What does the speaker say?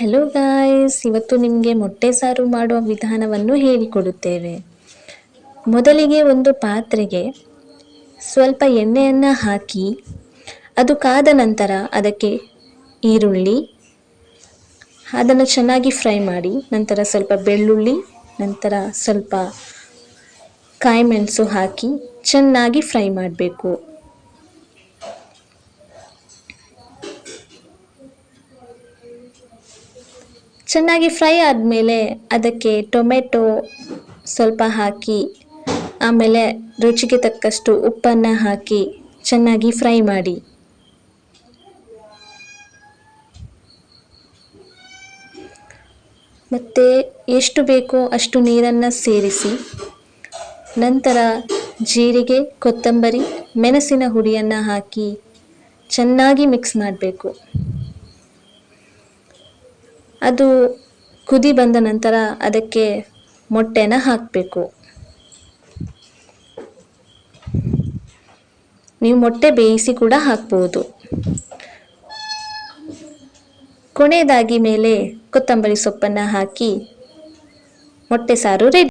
Hello guys ಇವತ್ತು ನಿಮಗೆ ಮೊಟ್ಟೆ ಸಾರು ಮಾಡುವ ವಿಧಾನವನ್ನು ಹೇಳಿಕೊಡುತ್ತೇವೆ. ಮೊದಲಿಗೆ ಒಂದು ಪಾತ್ರೆಗೆ ಸ್ವಲ್ಪ ಎಣ್ಣೆಯನ್ನು ಹಾಕಿ, ಅದು ಕಾದ ನಂತರ ಅದಕ್ಕೆ ಈರುಳ್ಳಿ, ಅದನ್ನು ಚೆನ್ನಾಗಿ ಫ್ರೈ ಮಾಡಿ, ನಂತರ ಸ್ವಲ್ಪ ಬೆಳ್ಳುಳ್ಳಿ, ನಂತರ ಸ್ವಲ್ಪ ಕಾಯಿಮೆಣಸು ಹಾಕಿ ಚೆನ್ನಾಗಿ ಫ್ರೈ ಮಾಡಬೇಕು. ಚೆನ್ನಾಗಿ ಫ್ರೈ ಆದಮೇಲೆ ಅದಕ್ಕೆ ಟೊಮೆಟೊ ಸ್ವಲ್ಪ ಹಾಕಿ, ಆಮೇಲೆ ರುಚಿಗೆ ತಕ್ಕಷ್ಟು ಉಪ್ಪನ್ನು ಹಾಕಿ ಚೆನ್ನಾಗಿ ಫ್ರೈ ಮಾಡಿ. ಮತ್ತು ಎಷ್ಟು ಬೇಕೋ ಅಷ್ಟು ನೀರನ್ನು ಸೇರಿಸಿ, ನಂತರ ಜೀರಿಗೆ, ಕೊತ್ತಂಬರಿ, ಮೆಣಸಿನ ಹುಡಿಯನ್ನು ಹಾಕಿ ಚೆನ್ನಾಗಿ ಮಿಕ್ಸ್ ಮಾಡಬೇಕು. ಅದು ಕುದಿ ಬಂದ ನಂತರ ಅದಕ್ಕೆ ಮೊಟ್ಟೆನ ಹಾಕಬೇಕು. ನೀವು ಮೊಟ್ಟೆ ಬೇಯಿಸಿ ಕೂಡ ಹಾಕ್ಬೋದು. ಕೊನೆಯದಾಗಿ ಮೇಲೆ ಕೊತ್ತಂಬರಿ ಸೊಪ್ಪನ್ನು ಹಾಕಿ ಮೊಟ್ಟೆ ಸಾರು ರೆಡಿ.